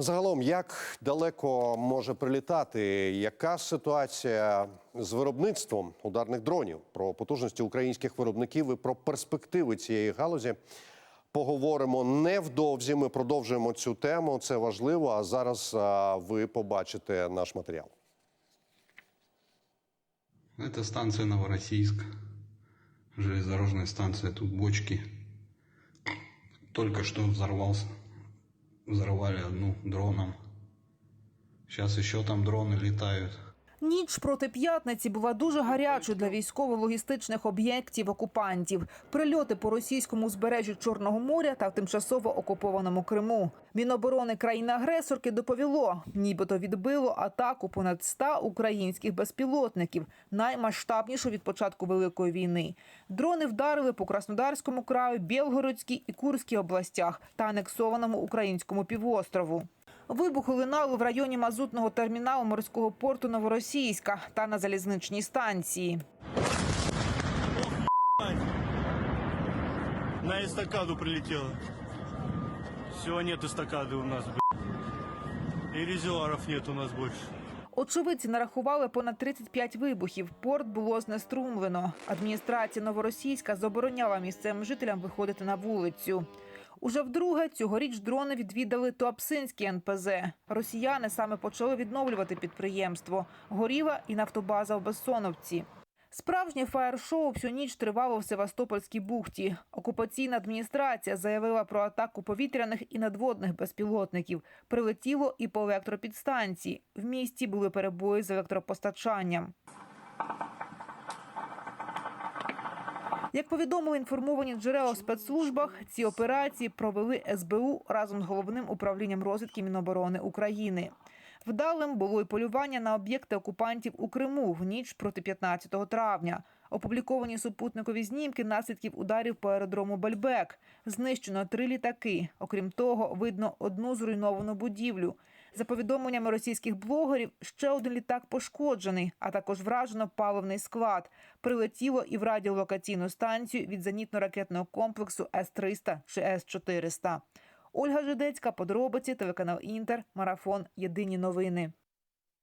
Загалом, як далеко може прилітати? Яка ситуація з виробництвом ударних дронів? Про потужності українських виробників і про перспективи цієї галузі поговоримо невдовзі. Ми продовжуємо цю тему. Це важливо. А зараз ви побачите наш матеріал. Это станция Новороссийск. Железнодорожная станция. Тут бочки. Только что взорвался. Взорвали одну дроном. Сейчас еще там дроны летают. Ніч проти п'ятниці була дуже гарячою для військово-логістичних об'єктів окупантів. Прильоти по російському узбережжю Чорного моря та в тимчасово окупованому Криму. Міноборони країни-агресорки доповіло, нібито відбило атаку понад 100 українських безпілотників, наймасштабнішу від початку великої війни. Дрони вдарили по Краснодарському краю, Білгородській і Курській областях та анексованому українському півострову. Вибухи лунали в районі мазутного терміналу морського порту Новоросійська та на залізничній станції. На эстакаду прилетело. Все, нет эстакады у нас, блядь. И резервуаров нет у нас больше. Очевидці нарахували понад 35 вибухів. Порт було знеструмлено. Адміністрація Новоросійська забороняла місцевим жителям виходити на вулицю. Уже вдруге цьогоріч дрони відвідали Туапсинський НПЗ. Росіяни саме почали відновлювати підприємство. Горіла і нафтобаза в Бессоновці. Справжнє фаєр-шоу всю ніч тривало в Севастопольській бухті. Окупаційна адміністрація заявила про атаку повітряних і надводних безпілотників. Прилетіло і по електропідстанції. В місті були перебої з електропостачанням. Як повідомили інформовані джерела в спецслужбах, ці операції провели СБУ разом з головним управлінням розвідки Міноборони України. Вдалим було й полювання на об'єкти окупантів у Криму в ніч проти 15 травня. Опубліковані супутникові знімки наслідків ударів по аеродрому Бельбек. Знищено три літаки. Окрім того, видно одну зруйновану будівлю. За повідомленнями російських блогерів, ще один літак пошкоджений, а також вражено паливний склад. Прилетіло і в радіолокаційну станцію від зенітно-ракетного комплексу С-300 чи С-400. Ольга Жидецька, подробиці, телеканал Інтер, марафон. Єдині новини.